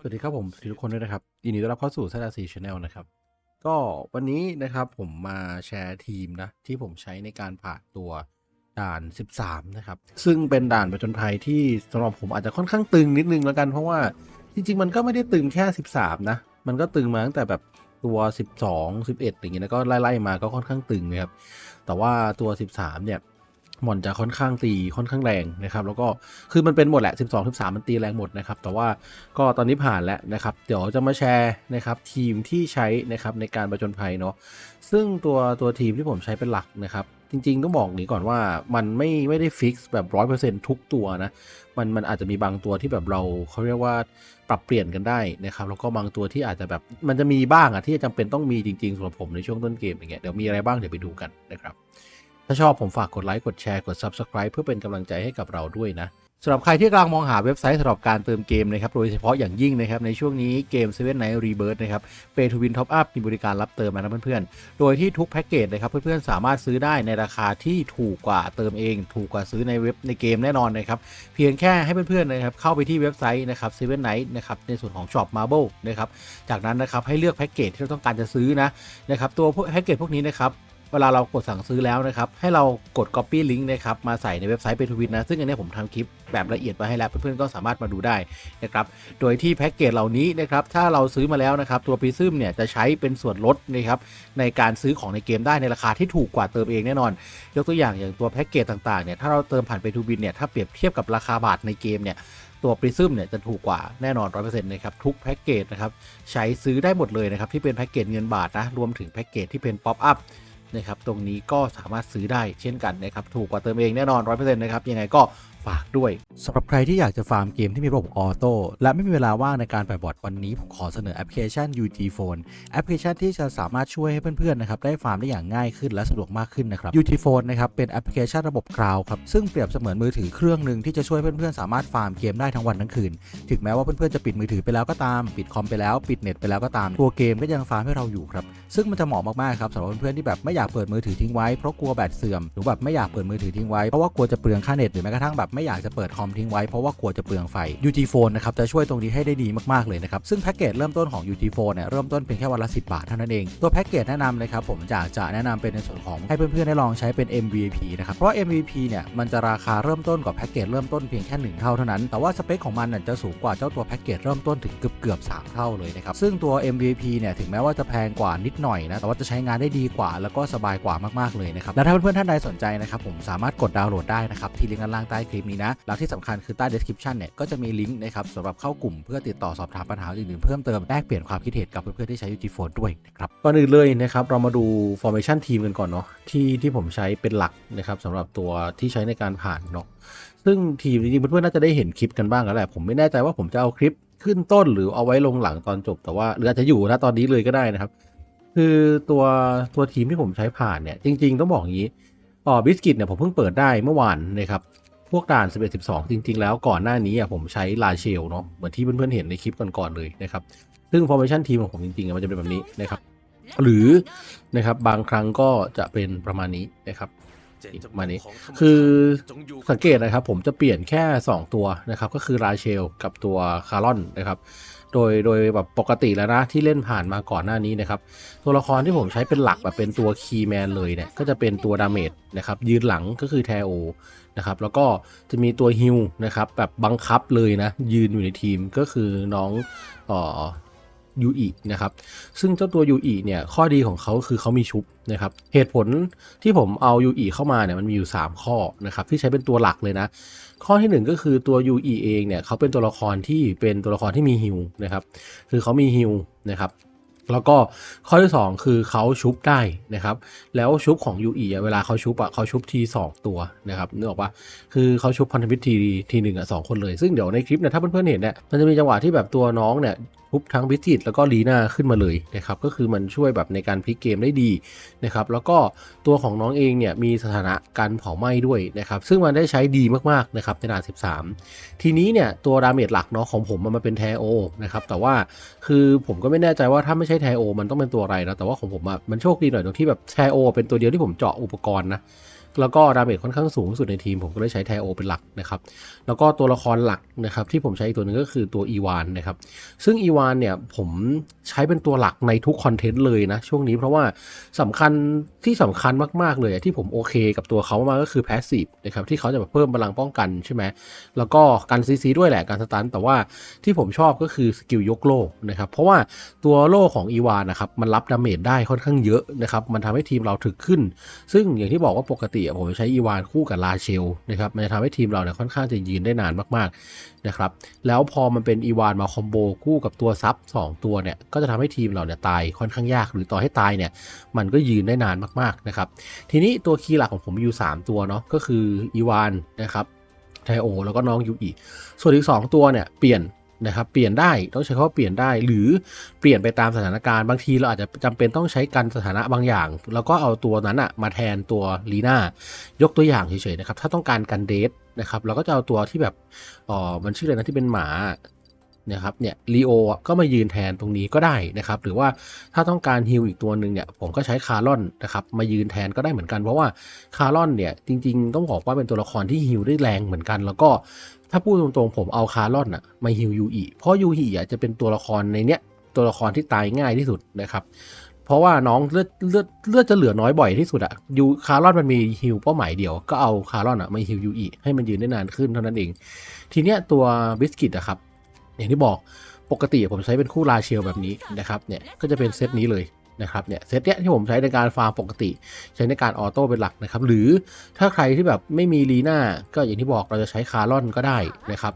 สวัสดีครับผมสวัสดีทุกคนด้วยนะครับยินดีต้อนรับเข้าสู่ z 4 Channel นะครับ ก็วันนี้นะครับผมมาแชร์ทีมนะ ที่ผมใช้ในการผ่านตัวด่าน 13 นะครับ ซึ่งเป็นด่านประจนภัยที่สำหรับผมอาจจะค่อนข้างตึงนิดนึงแล้วกัน เพราะว่าจริง ๆ มันก็ไม่ได้ตึงแค่ 13 นะ มันก็ตึงมาตั้งแต่แบบตัว 12 11 อย่างเงี้ยแล้วก็ไล่ๆมาก็ค่อนข้างตึงนะครับแต่ว่าตัว 13 เนี่ย หมอนจะค่อนข้างตีค่อนข้างแรงนะครับ แล้วก็คือมันเป็นหมดแหละ 12 13 มันตีแรงหมดนะครับ แต่ว่าก็ตอนนี้ผ่านแล้วนะครับ เดี๋ยวจะมาแชร์นะครับทีมที่ใช้นะครับในการประจนภัยเนาะซึ่งตัวตัวทีมที่ผมใช้เป็นหลักนะครับ จริงๆ ต้องบอกนี้ก่อนว่ามันไม่ไม่ได้ฟิกแบบร้อยเปอร์เซ็นทุกตัวนะมันมันอาจจะมีบางตัวที่แบบเราเขาเรียกว่าปรับเปลี่ยนกันได้นะครับ แล้วก็บางตัวที่อาจจะแบบมันจะมีบ้างอะที่จำเป็นต้องมีจริงๆสำหรับผมในช่วงต้นเกมอย่างเงี้ยเดี๋ยวมีอะไรบ้างเดี๋ยวไปดูกันนะครับ ถ้าชอบผมฝากกดไลค์กดแชร์กด Subscribe เพื่อเป็นกำลังใจให้กับเราด้วยนะสำหรับใครที่กำลังมองหาเว็บไซต์สำหรับการเติมเกมนะครับ โดยเฉพาะอย่างยิ่งนะครับ ในช่วงนี้เกม Seven Night Rebirth นะครับ Pay to Win Top Up มีบริการรับเติมมานะเพื่อนๆ โดยที่ทุกแพ็กเกจนะครับ เพื่อนๆ สามารถซื้อได้ในราคาที่ถูกกว่าเติมเอง ถูกกว่าซื้อในเว็บในเกมแน่นอนนะครับ เพียงแค่ให้เพื่อนๆนะครับเข้าไปที่เว็บไซต์นะครับ Seven Night นะครับในส่วนของ Shop Marble นะครับจากนั้นนะครับให้เลือกแพ็กเกจที่เราต้องการจะซื้อนะนะครับตัวแพ็กเกจพวกนี้นะครับ เวลาเรากดสั่งซื้อแล้วนะครับ ให้เรากด copy link นะครับ มาใส่ในเว็บไซต์เปทูวินนะ ซึ่งอันนี้ผมทำคลิปแบบละเอียดมาให้แล้ว เพื่อนๆก็สามารถมาดูได้นะครับ โดยที่แพ็กเกจเหล่านี้นะครับ ถ้าเราซื้อมาแล้วนะครับ ตัว Prism เนี่ยจะใช้เป็นส่วนลดนะครับในการซื้อของในเกมได้ในราคาที่ถูกกว่าเติมเองแน่นอน ยกตัวอย่างอย่างตัวแพ็กเกจต่างๆเนี่ย ถ้าเราเติมผ่านเปทูวินเนี่ย ถ้าเปรียบเทียบกับราคาบาทในเกมเนี่ยตัว Prism เนี่ยจะถูกกว่าแน่นอน 100%นะครับทุกแพ็กเกจนะครับใช้ซื้อได้หมดเลยนะครับที่เป็นแพ็กเกจเงินบาทนะรวมถึงแพ็กเกจที่เป็น Pop Up นะครับตรงนี้ก็สามารถซื้อได้เช่นกันนะครับถูกกว่าเติมเองแน่นอน100%นะครับยังไงก็ฝากด้วยสำหรับใครที่อยากจะฟาร์มเกมที่มีระบบออโต้และไม่มีเวลาว่างในการไปบอร์ดวันนี้ ผมขอเสนอแอปพลิเคชัน UG Phone แอปพลิเคชันที่จะสามารถช่วยให้เพื่อนๆนะครับได้ฟาร์มได้อย่างง่ายขึ้นและสะดวกมากขึ้นนะครับ UG Phone นะครับเป็นแอปพลิเคชันระบบคลาวด์ครับซึ่งเปรียบเสมือนมือถือเครื่องหนึ่งที่จะช่วยเพื่อนๆสามารถฟาร์มเกมได้ทั้งวันทั้งคืน ถึงแม้ว่าเพื่อนๆจะปิดมือถือไปแล้วก็ตาม ปิดคอมไปแล้วปิดเน็ตไปแล้วก็ตามตัวเกมก็ยังฟาร์มให้เราอยู่ครับซึ่งมันจะเหมาะมากๆครับสำหรับเพื่อนๆที่แบบไม่อยากเปิดมือถือทิ้งไว้เพราะกลัวแบตเสื่อมหรือแบบไม่อยากเปิดมือถือทิ้งไว้เพราะว่ากลัวจะเปลืองค่าเน็ตหรือแม้กระทั่งแบบไม่อยากจะเปิดคอมทิ้งไว้เพราะว่ากลัวจะเปลืองไฟ UG Phone นะครับจะช่วยตรงนี้ให้ได้ดีมากๆเลยนะครับซึ่งแพ็กเกจเริ่มต้นของ UG Phone เนี่ยเริ่มต้นเพียงแค่วันละ 10 บาทเท่านั้นเองตัวแพ็กเกจแนะนำนะครับผมจะจะแนะนำเป็นในส่วนของให้เพื่อนๆได้ลองใช้เป็น MVP นะครับเพราะ MVP เนี่ยมันจะราคาเริ่มต้นกว่าแพ็กเกจเริ่มต้นเพียงแค่1เท่าเท่านั้นแต่ว่าสเปคของมันน่ะจะสูงกว่าเจ้าตัวแพ็กเกจเริ่มต้นถึงเกือบเกือบๆ3เท่าเลยนะครับซึ่งตัว MVP เนี่ยถึงแม้ว่าจะแพงกว่านิดหน่อยนะแต่ว่าจะใช้งานได้ดีกว่า แล้วก็สบายกว่ามากๆเลยนะครับและถ้าเพื่อนๆท่านใดสนใจนะครับผมสามารถกดดาวน์โหลดได้นะครับที่ลิงก์ด้านล่างใต้คลิปนี้นะแล้วที่สำคัญคือใต้ description เนี่ยก็จะมีลิงก์นะครับสำหรับเข้ากลุ่มเพื่อติดต่อสอบถามปัญหาอื่นๆเพิ่มเติมแลกเปลี่ยนความคิดเห็นกับเพื่อนๆที่ใช้ UG Phone ด้วยนะครับก่อนอื่นเลยนะครับเรามาดู formation ทีมกันก่อนเนาะที่ที่ผมใช้เป็นหลักนะครับสำหรับตัวที่ใช้ในการผ่านเนาะซึ่งทีมจริงๆเพื่อนๆน่าจะได้เห็นคลิปกันบ้างแล้วแหละผมไม่แน่ใจว่าผมจะเอาคลิปขึ้นต้นหรือเอาไว้ลงหลังตอนจบแต่ว่าหรืออาจจะอยู่นะตอนนี้เลยก็ได้นะครับ คือตัวตัวทีมที่ผมใช้ผ่านเนี่ยจริง ๆ ต้องบอกอย่างนี้อ๋อบิสกิตเนี่ยผมเพิ่งเปิดได้เมื่อวานนะครับ พวกด่าน 11 12 จริง ๆ แล้วก่อนหน้านี้อะผมใช้ลาเชลเนาะเหมือนที่เพื่อนๆเห็นในคลิปก่อนๆเลยนะครับ ซึ่ง formation ทีมของผมจริงๆมันจะเป็นแบบนี้นะครับ หรือนะครับบางครั้งก็จะเป็นประมาณนี้นะครับมานี้คือสังเกตนะครับ ผมจะเปลี่ยนแค่ 2 ตัวนะครับ ก็คือราเชลกับตัวคารอนนะครับ โดยโดยแบบปกติแล้วนะที่เล่นผ่านมาก่อนหน้านี้นะครับ ตัวละครที่ผมใช้เป็นหลักแบบเป็นตัวคีย์แมนเลยเนี่ยก็จะเป็นตัวดาเมจนะครับยืนหลังก็คือแทโอ นะครับแล้วก็จะมีตัวฮิลนะครับแบบบังคับเลยนะยืนอยู่ในทีมก็คือน้องอ่อยูอินะครับซึ่งเจ้าตัวยูอิเนี่ยข้อดีของเขาคือเขามีชุบนะครับเหตุผลที่ผมเอายูอิเข้ามาเนี่ยมันมีอยู่ 3 ข้อนะครับที่ใช้เป็นตัวหลักเลยนะ ข้อที่ 1 ก็คือตัวยูอิเองเนี่ยเขาเป็นตัวละครที่เป็นตัวละครที่มีฮิลนะครับคือเขามีฮิลนะครับ แล้วก็ข้อที่ 2 คือเขาชุบได้นะครับ แล้วชุบของยูอีเวลาเขาชุบอะเขาชุบทีสองตัวนะครับนึกออกปะคือเขาชุบพันธมิตรทีทีหนึ่งอะสองคนเลย ซึ่งเดี๋ยวในคลิปเนี่ยถ้าเพื่อนๆเห็นเนี่ยมันจะมีจังหวะที่แบบตัวน้องเนี่ย ชุบทั้งบิสกิตแล้วก็ลีน่าขึ้นมาเลยนะครับก็คือมันช่วยแบบในการพลิกเกมได้ดีนะครับแล้วก็ตัวของน้องเองเนี่ยมีสถานะการเผาไหม้ด้วยนะครับซึ่งมันได้ใช้ดีมากๆนะครับในด่าน 13 ทีนี้เนี่ยตัวดาเมจหลักเนาะของผมมันมาเป็นแทโอนะครับแต่ว่าคือผมก็ไม่แน่ใจว่าถ้าไม่ใช่แทโอมันต้องเป็นตัวอะไรนะแต่ว่าของผมอะมันโชคดีหน่อยตรงที่แบบแทโอเป็นตัวเดียวที่ผมเจาะอุปกรณ์นะ แล้วก็ดาเมจค่อนข้างสูงที่สุดในทีม ผมก็เลยใช้ไทโอเป็นหลักนะครับแล้วก็ตัวละครหลักนะครับที่ผมใช้อีกตัวหนึงก็คือตัวอีวานนะครับซึ่งอีวานเนี่ยผมใช้เป็นตัวหลักในทุกคอนเทนต์เลยนะช่วงนี้เพราะว่าสำคัญที่สำคัญมากๆเลยที่ผมโอเคกับตัวเขามากก็คือแพสซีฟนะครับที่เขาจะเพิ่มพลังป้องกันใช่ไหมแล้วก็การซีซีด้วยแหละการสตันแต่ว่าที่ผมชอบก็คือสกิลยกโล่นะครับเพราะว่าตัวโล่ของอีวานนะครับมันรับดาเมจได้ค่อนข้างเยอะนะครับมันทำให้ทีมเราถึกขึ้น ซึ่งอย่างที่บอกว่าปกติอะผมใช้อีวานคู่กับลาเชลนะครับมันจะทำให้ทีมเราเนี่ยค่อนข้างจะยืนได้นานมากๆนะครับแล้วพอมันเป็นอีวานมาคอมโบคู่กับตัวซับ2ตัวเนี่ยก็จะทำให้ทีมเราเนี่ยตายค่อนข้างยาก หรือต่อให้ตายเนี่ยมันก็ยืนได้นานมากๆนะครับทีนี้ตัวคีย์หลักของผมมีอยู่ 3 ตัวเนาะก็คืออีวานนะครับไทโอแล้วก็น้องยูอีส่วนอีก 2 ตัวเนี่ยเปลี่ยน นะครับเปลี่ยนได้ต้องใช้คำว่าเปลี่ยนได้ หรือเปลี่ยนไปตามสถานการณ์บางทีเราอาจจะจำเป็นต้องใช้กันสถานะบางอย่าง แล้วก็เอาตัวนั้นอะมาแทนตัวลีน่ายกตัวอย่างเฉยๆนะครับถ้าต้องการกันเดทนะครับเราก็จะเอาตัวที่แบบอ๋อมันชื่ออะไรนะที่เป็นหมานะครับเนี่ยลีโอก็มายืนแทนตรงนี้ก็ได้นะครับ หรือว่าถ้าต้องการฮิลอีกตัวหนึ่งเนี่ยผมก็ใช้คาร์ลอนนะครับมายืนแทนก็ได้เหมือนกันเพราะว่าคาร์ลอนเนี่ยจริง ๆ ต้องบอกว่าเป็นตัวละครที่ฮิลได้แรงเหมือนกัน แล้วก็ ถ้าพูดตรงๆผมเอาคาร์ลอนอะมาฮิลยูอีเพราะยูอีอะจะเป็นตัวละครในเนี้ยตัวละครที่ตายง่ายที่สุดนะครับ เพราะว่าน้องเลือดเลือดเลือดจะเหลือน้อยบ่อยที่สุดอะยูคาร์ลอนมันมีฮิลเป้าหมายเดียว ก็เอาคาร์ลอนอะมาฮิลยูอีให้มันยืนได้นานขึ้นเท่านั้นเอง ทีเนี้ยตัวบิสกิตอะครับอย่างที่บอกปกติผมใช้เป็นคู่ลาเชลแบบนี้นะครับเนี่ยก็จะเป็นเซตนี้เลย นะครับเนี่ยเซตเนี้ยที่ผมใช้ในการฟาร์มปกติ ใช้ในการออโต้เป็นหลักนะครับ หรือถ้าใครที่แบบไม่มีลีน่าก็อย่างที่บอกเราจะใช้คาร์ลอนก็ได้นะครับ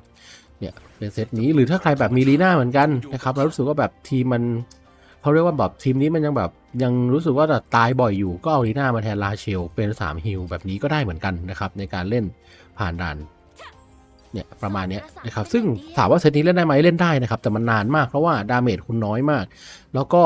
เนี่ยเป็นเซตนี้หรือถ้าใครแบบมีลีน่าเหมือนกันนะครับเรารู้สึกว่าแบบทีมมันเขาเรียกว่าแบบทีมนี้มันยังแบบยังรู้สึกว่าจะตายบ่อยอยู่ก็เอาลีน่ามาแทนลาเชลเป็น3ฮิลแบบนี้ก็ได้เหมือนกันนะครับในการเล่นผ่านด่าน เนี่ยประมาณนี้นะครับซึ่งถามว่าเซตนี้เล่นได้ไหมเล่นได้นะครับ แต่มันนานมากเพราะว่าดาเมจคุณน้อยมาก แล้วก็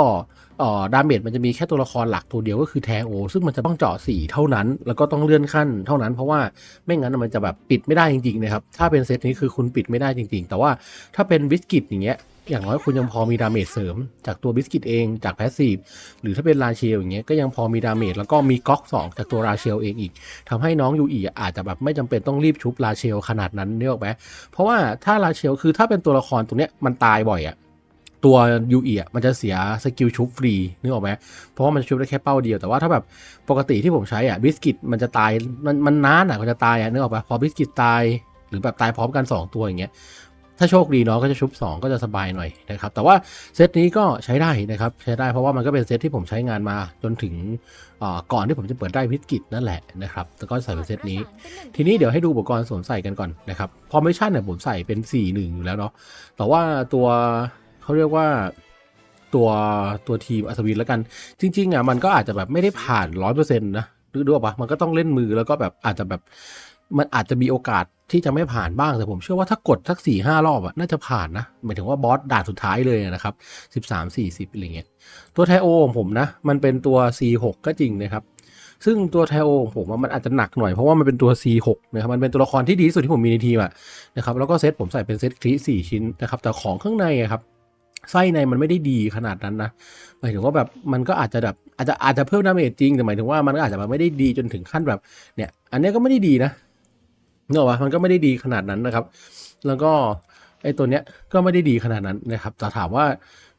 ดาเมจมันจะมีแค่ตัวละครหลักตัวเดียวก็คือแทโอ ซึ่งมันจะต้องเจาะสีเท่านั้น แล้วก็ต้องเลื่อนขั้นเท่านั้นเพราะว่าไม่งั้นมันจะแบบปิดไม่ได้จริงๆนะครับถ้าเป็นเซตนี้คือคุณปิดไม่ได้จริง ๆ แต่ว่าถ้าเป็นวิสกิตอย่างเงี้ย อย่างน้อยคุณยังพอมีดาเมจเสริม จากตัวบิสกิตเองจากแพสซีฟหรือถ้าเป็นราเชลอย่างเงี้ยก็ยังพอมีดาเมจแล้วก็มีก๊อกสองจากตัวราเชลเองอีกทำให้น้องยูอีอาจจะแบบไม่จำเป็นต้องรีบชุบลาเชลขนาดนั้นเนี่ยหรอกไหมเพราะว่าถ้าลาเชลคือถ้าเป็นตัวละครตรงเนี้ยมันตายบ่อยอะตัวยูอีอะมันจะเสียสกิลชุบฟรีนึกออกไหมเพราะว่ามันชุบได้แค่เป้าเดียวแต่ว่าถ้าแบบปกติที่ผมใช้อะบิสกิตมันจะตายมันมันนานอะมันจะตายอะนึกออกปะพอบิสกิตตายหรือแบบตายพร้อมกัน 2 ตัวอย่างเงี้ย ถ้าโชคดีเนาะก็จะชุบ 2 ก็จะสบายหน่อยนะครับ แต่ว่าเซตนี้ก็ใช้ได้นะครับ ใช้ได้เพราะว่ามันก็เป็นเซตที่ผมใช้งานมาจนถึงอ่าก่อนที่ผมจะเปิดได้วิสกิตนั่นแหละนะครับแล้วก็ใส่เป็นเซตนี้ ทีนี้เดี๋ยวให้ดูอุปกรณ์สวมใส่กันก่อนนะครับพอไม่ชั่นเนี่ยผมใส่เป็น 4 1 อยู่แล้วเนาะแต่ว่าตัวเขาเรียกว่าตัวตัวทีมอัศวินแล้วกัน จริง ๆอะมันก็อาจจะแบบไม่ได้ผ่านร้อยเปอร์เซ็นต์นะดูดูออกปะมันก็ต้องเล่นมือแล้วก็แบบอาจจะแบบ มันอาจจะมีโอกาสที่จะไม่ผ่านบ้างแต่ผมเชื่อว่าถ้ากดสักสี่ห้ารอบอะน่าจะผ่านนะหมายถึงว่าบอสด่านสุดท้ายเลยนะครับสิบสามสี่สิบอะไรเงี้ยตัวไทโอของผมนะ มันเป็นตัว C6 ก็จริงนะครับ ซึ่งตัวไทโอของผมมันอาจจะหนักหน่อยเพราะว่ามันเป็นตัว C6 นะครับมันเป็นตัวละครที่ดีที่สุดที่ผมมีในทีมอะนะครับแล้วก็เซตผมใส่เป็นเซตคลีสี่ชิ้นนะครับแต่ของข้างในอะครับไส้ในมันไม่ได้ดีขนาดนั้นนะหมายถึงว่าแบบมันก็อาจจะแบบอาจจะอาจจะเพิ่มดาเมจจริงแต่หมายถึงว่ามันก็อาจจะแบบไม่ได้ดีจนถึงขั้นแบบเนี่ยอันนี้ก็ไม่ได้ดีนะ เนอะวะมันก็ไม่ได้ดีขนาดนั้นนะครับ แล้วก็ไอ้ตัวเนี้ยก็ไม่ได้ดีขนาดนั้นนะครับแต่ถามว่า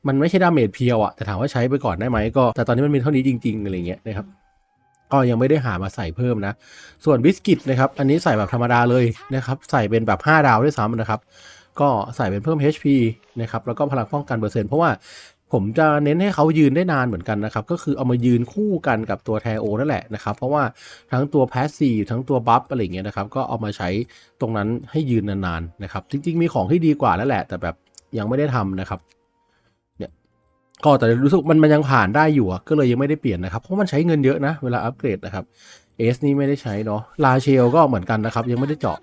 มันไม่ใช่ดาเมจเพียวอะแต่ถามว่าใช้ไปก่อนได้ไหมก็ แต่ตอนนี้มันมีเท่านี้จริงๆอะไรเงี้ยนะครับก็ยังไม่ได้หามาใส่เพิ่มนะ ส่วนบิสกิตนะครับ อันนี้ใส่แบบธรรมดาเลยนะครับ ใส่เป็นแบบ 5 ดาวด้วยซ้ำนะครับ ก็ใส่เป็นเพิ่ม HP นะครับ แล้วก็พลังป้องกันเปอร์เซ็นต์ เพราะว่า ผมจะเน้นให้เขายืนได้นานเหมือนกันนะครับ ก็คือเอามายืนคู่กันกับตัวแทโอนั่นแหละนะครับ เพราะว่าทั้งตัวแพสซีทั้งตัวบัฟอะไรเงี้ยนะครับ ก็เอามาใช้ตรงนั้นให้ยืนนานๆนะครับ จริง ๆ มีของที่ดีกว่าแล้วแหละ แต่แบบยังไม่ได้ทำนะครับเนี่ยก็แต่รู้สึกมันมันยังผ่านได้อยู่ก็เลยยังไม่ได้เปลี่ยนนะครับ เพราะมันใช้เงินเยอะนะ เวลาอัปเกรดนะครับเอสนี่ไม่ได้ใช้เนาะลาเชลก็เหมือนกันนะครับ ยังไม่ได้เจาะ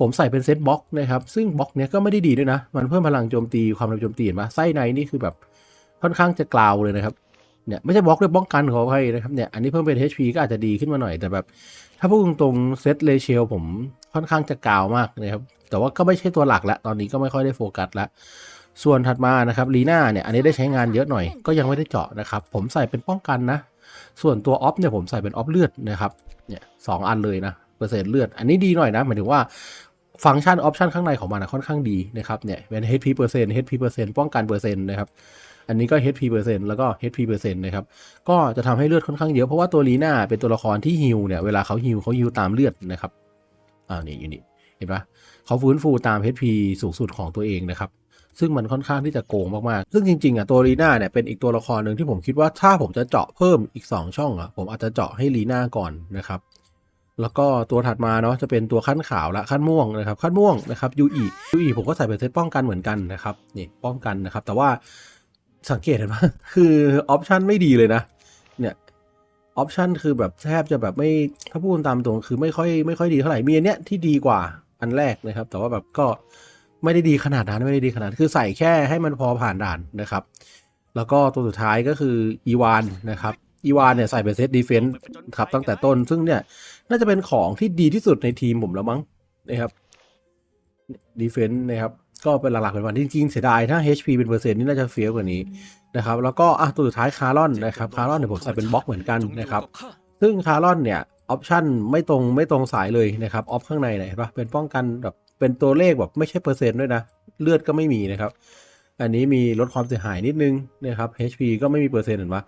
ผมใส่เป็นเซตบล็อกนะครับ ซึ่งบล็อกเนี้ยก็ไม่ได้ดีด้วยนะ มันเพิ่มพลังโจมตีความเร็วโจมตีเห็นปะไส้ในนี่คือแบบ ค่อนข้างจะกล่าวเลยนะครับเนี่ยไม่ใช่บล็อกด้วยป้องกันขออภัยนะครับเนี่ยอันนี้เพิ่มเป็น HP ก็อาจจะดีขึ้นมาหน่อยแต่แบบ ถ้าพูดตรงๆเซตเลเชลผมค่อนข้างจะกาวมากนะครับ แต่ว่าก็ไม่ใช่ตัวหลักล้วตอนนี้ก็ไม่ค่อยได้โฟกัสละส่วนถัดมานะครับลีน่าเนี่ยอันนี้ได้ใช้งานเยอะหน่อยก็ยังไม่ได้เจาะนะครับ ผมใส่เป็นป้องกันนะ ส่วนตัวออฟเนี่ยผมใส่เป็นออฟเลือดนะครับเนี่ยสองอันเลยนะเปอร์เซ็นต์เลือด อันนี้ดีหน่อยนะหมายถึงว่าฟังก์ชันออปชันข้างในของมันนะค่อนข้างดีนะครับเนี่ยเป็น HP เปอร์เซ็นต์ HP เปอร์เซ็นต์ป้องกันเปอร์เซ็นต์นะครับ อันนี้ก็ HP เปอร์เซ็นต์แล้วก็ HP เปอร์เซ็นต์นะครับ ก็จะทำให้เลือดค่อนข้างเยอะ เพราะว่าตัวลีน่าเป็นตัวละครที่ฮิลเนี่ย เวลาเขาฮิลเขาฮิลตามเลือดนะครับ อ่า นี่ยูนี่เห็นปะเขาฟื้นฟูตาม HP สูงสุดของตัวเองนะครับ ซึ่งมันค่อนข้างที่จะโกงมากๆ ซึ่งจริงๆอะตัวลีน่าเนี่ยเป็นอีกตัวละครหนึ่งที่ผมคิดว่าถ้าผมจะเจาะเพิ่มอีก 2 ช่องอะผมอาจจะเจาะให้ลีน่าก่อนนะครับแล้วก็ตัวถัดมาเนาะจะเป็นตัวขั้นขาวและขั้นม่วงนะครับขั้นม่วงนะครับยูอียูอีผมก็ใส่เป็นเซตป้องกันเหมือนกันนะครับนี่ป้องกันนะครับ แต่ว่า สังเกตเห็นไหมคือออปชันไม่ดีเลยนะ เนี่ยออปชันคือแบบแทบจะแบบไม่ถ้าพูดตามตรงคือไม่ค่อยไม่ค่อยดีเท่าไหร่มีอันเนี้ยที่ดีกว่าอันแรกนะครับ แต่ว่าแบบก็ไม่ได้ดีขนาดนั้นไม่ได้ดีขนาดคือใส่แค่ให้มันพอผ่านด่านนะครับ แล้วก็ตัวสุดท้ายก็คืออีวานนะครับอีวานเนี่ยใส่เป็นเซตดีเฟนส์ครับตั้งแต่ต้นซึ่งเนี่ยน่าจะเป็นของที่ดีที่สุดในทีมผมแล้วมั้งนะครับดีเฟนส์นะครับ ก็เป็นหลักๆเป็นวันจริงๆเสียดายถ้า HP เป็นเปอร์เซ็นต์นี่น่าจะเฟี้ยวกว่านี้นะครับแล้วก็อะตัวสุดท้ายคาร์ลอนนะครับคาร์ลอนเนี่ยผมใส่เป็นบล็อกเหมือนกันนะครับซึ่งคาร์ลอนเนี่ยออปชันไม่ตรงไม่ตรงสายเลยนะครับออฟข้างในเนี่ยเห็นปะเป็นป้องกันแบบเป็นตัวเลขแบบไม่ใช่เปอร์เซ็นต์ด้วยนะเลือดก็ไม่มีนะครับ อันนี้มีลดความเสียหายนิดนึงนะครับ HP ก็ไม่มีเปอร์เซ็นต์เห็นปะ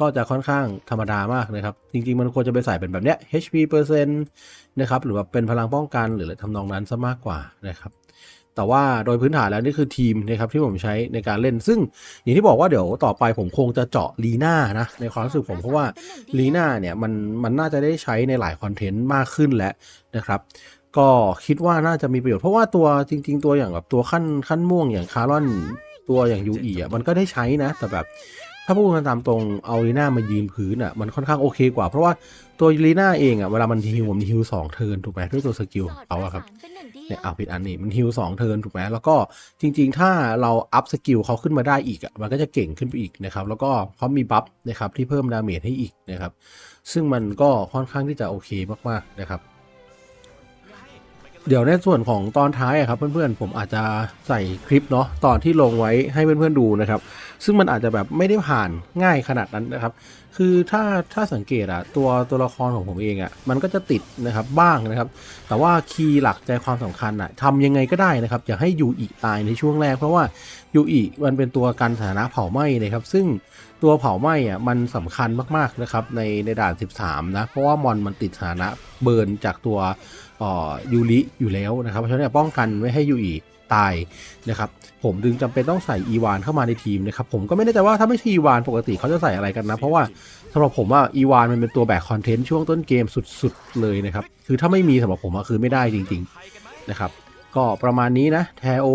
ก็จะค่อนข้างธรรมดามากนะครับ จริง ๆ มันควรจะไปใส่เป็นแบบเนี้ย HP เปอร์เซ็นต์นะครับหรือว่าเป็นพลังป้องกันหรืออะไรทำนองนั้นซะมากกว่านะครับ แต่ว่าโดยพื้นฐานแล้วนี่คือทีมนะครับที่ผมใช้ในการเล่น ซึ่งอย่างที่บอกว่าเดี๋ยวต่อไปผมคงจะเจาะลีน่านะในความรู้สึกผมเพราะว่าลีน่าเนี่ยมันมันน่าจะได้ใช้ในหลายคอนเทนต์มากขึ้นแล้วนะครับก็คิดว่าน่าจะมีประโยชน์เพราะว่าตัวจริง ๆ ตัวอย่างแบบตัวขั้นขั้นม่วงอย่างคาร์ลอนตัวอย่างยูอีอะมันก็ได้ใช้นะ แต่แบบถ้าพูดกันตามตรงเอาลีน่ามายืนพื้นอะมันค่อนข้างโอเคกว่า เพราะว่าตัวลีน่าเองอะเวลามันฮิวมันฮิวสองเทิร์นถูกไหมด้วยตัวสกิลเอาอะครับ เนี่ยเอาผิดอันนี้มันฮิวสองเทิร์นถูกไหมแล้วก็จริง ๆ ถ้าเราอัพสกิลเขาขึ้นมาได้อีกอะมันก็จะเก่งขึ้นไปอีกนะครับแล้วก็เขามีบัฟนะครับที่เพิ่มดาเมจให้อีกนะครับซึ่งมันก็ค่อนข้างที่จะโอเคมากๆนะครับ เดี๋ยวในส่วนของตอนท้ายครับเพื่อนๆผมอาจจะใส่คลิปเนาะตอนที่ลงไว้ให้เพื่อนๆดูนะครับ ซึ่งมันอาจจะแบบไม่ได้ผ่านง่ายขนาดนั้นนะครับ คือถ้าถ้าสังเกตอะตัวตัวละครของผมเองอะมันก็จะติดนะครับบ้างนะครับ แต่ว่าคีย์หลักใจความสำคัญอะทำยังไงก็ได้นะครับ อย่าให้ยูอีตายในช่วงแรก เพราะว่ายูอีมันเป็นตัวกันสถานะเผาไหม้นะครับ ซึ่งตัวเผาไหม้อะมันสำคัญมากๆนะครับในในด่าน 13นะเพราะว่ามอนมันติดสถานะเบิร์นจากตัว ยูริอยู่แล้วนะครับ เพราะฉะนั้นป้องกันไม่ให้ยูอีตายนะครับ ผมจึงจำเป็นต้องใส่อีวานเข้ามาในทีมนะครับ ผมก็ไม่แน่ใจว่าถ้าไม่ใช่อีวานปกติเขาจะใส่อะไรกันนะ เพราะว่าสำหรับผมว่าอีวานมันเป็นตัวแบกคอนเทนต์ช่วงต้นเกมสุดๆเลยนะครับ คือถ้าไม่มีสำหรับผมอะคือไม่ได้จริง ๆนะครับ ก็ประมาณนี้นะ แทโอ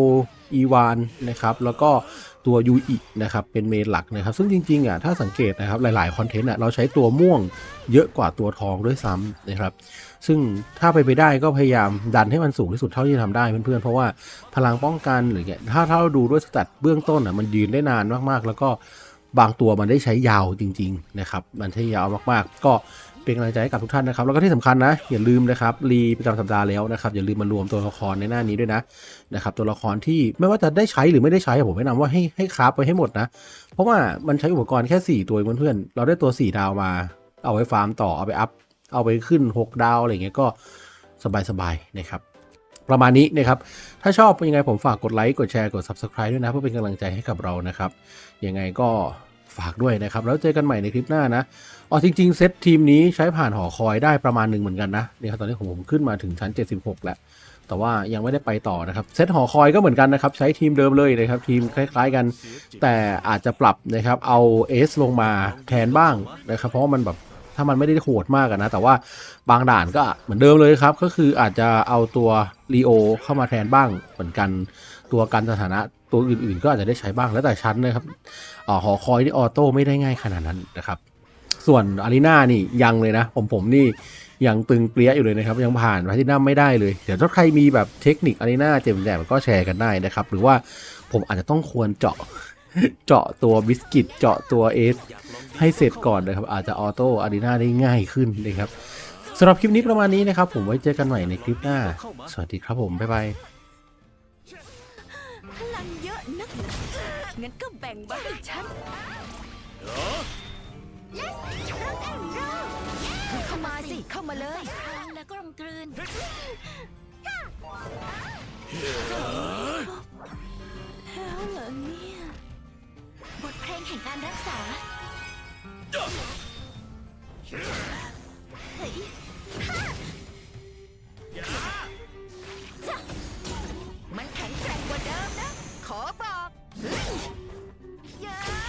อีวานนะครับ แล้วก็ ตัวยูอินะครับเป็นเมนหลักนะครับ ซึ่งจริงๆอะถ้าสังเกตนะครับหลายๆคอนเทนต์อะเราใช้ตัวม่วงเยอะกว่าตัวทองด้วยซ้ำนะครับ ซึ่งถ้าไปไปได้ก็พยายามดันให้มันสูงที่สุดเท่าที่จะทำได้เพื่อนๆ เพราะว่าพลังป้องกันหรือเงี้ยถ้าถ้าเราดูด้วยสแตทเบื้องต้นอะมันยืนได้นานมากๆ แล้วก็บางตัวมันได้ใช้ยาวจริง ๆ นะครับ มันใช้ยาวมากๆ ก็ เป็นกำลังใจให้กับทุกท่านนะครับ แล้วก็ที่สำคัญนะ อย่าลืมนะครับ รีประจำสัปดาห์แล้วนะครับ อย่าลืมมารวมตัวละครในหน้านี้ด้วยนะนะครับ ตัวละครที่ไม่ว่าจะได้ใช้หรือไม่ได้ใช้ผมแนะนำว่าให้ให้คราฟไปให้หมดนะ เพราะว่ามันใช้อุปกรณ์แค่ 4 ตัวเองเพื่อนๆ เราได้ตัว 4 ดาวมา เอาไว้ฟาร์มต่อ เอาไปอัพ เอาไปขึ้น 6 ดาวอะไรเงี้ยก็สบายๆนะครับประมาณนี้นะครับ ถ้าชอบเป็นยังไงผมฝากกดไลค์ กดแชร์ กด Subscribe ด้วยนะ เพื่อเป็นกำลังใจให้กับเรานะครับ ยังไงก็ ฝากด้วยนะครับ แล้วเจอกันใหม่ในคลิปหน้านะอ๋อจริง ๆ เซตทีมนี้ใช้ผ่านหอคอยได้ประมาณหนึ่งเหมือนกันนะเนี่ยครับตอนนี้ผมผมขึ้นมาถึงชั้น 76 แล้ว แต่ว่ายังไม่ได้ไปต่อนะครับ เซตหอคอยก็เหมือนกันนะครับ ใช้ทีมเดิมเลยนะครับ ทีมคล้าย ๆกัน แต่อาจจะปรับนะครับเอาเอสลงมาแทนบ้างนะครับเพราะมันแบบถ้ามันไม่ได้โหดมากนะ แต่ว่าบางด่านก็เหมือนเดิมเลยครับ ก็คืออาจจะเอาตัวรีโอเข้ามาแทนบ้างเหมือนกันตัวกันสถานะ ตัวอื่นๆ ก็อาจจะได้ใช้บ้างแล้วแต่ชั้นนะครับอ่าหอคอยนี่ออโต้ไม่ได้ง่ายขนาดนั้นนะครับ ส่วนอารีนานี่ยังเลยนะ ผมผมนี่ยังตึงเปรี้ยอยู่เลยนะครับ ยังผ่านพาทินัมไม่ได้เลย เดี๋ยวถ้าใครมีแบบเทคนิคอารีนาเจมแจมก็แชร์กันได้นะครับ หรือว่าผมอาจจะต้องควรเจาะเจาะตัวบิสกิตเจาะตัวเอสให้เสร็จก่อนนะครับ อาจจะออโต้อารีนาได้ง่ายขึ้นนะครับสำหรับคลิปนี้ประมาณนี้นะครับ ผมไว้เจอกันใหม่ในคลิปหน้า สวัสดีครับผม บ๊ายบาย เยอะนักเหรองั้นก็แบ่งไว้ให้ฉันเข้ามาสิ เข้ามาเลย ครั้งแล้วก็ลงกลืน แล้วเหรอเนี่ย บทเพลงแห่งการรักษา เฮ้ยจ้ะมันแข็งแกร่งกว่าเดิมนะ ขอบอกเฮ้ย เย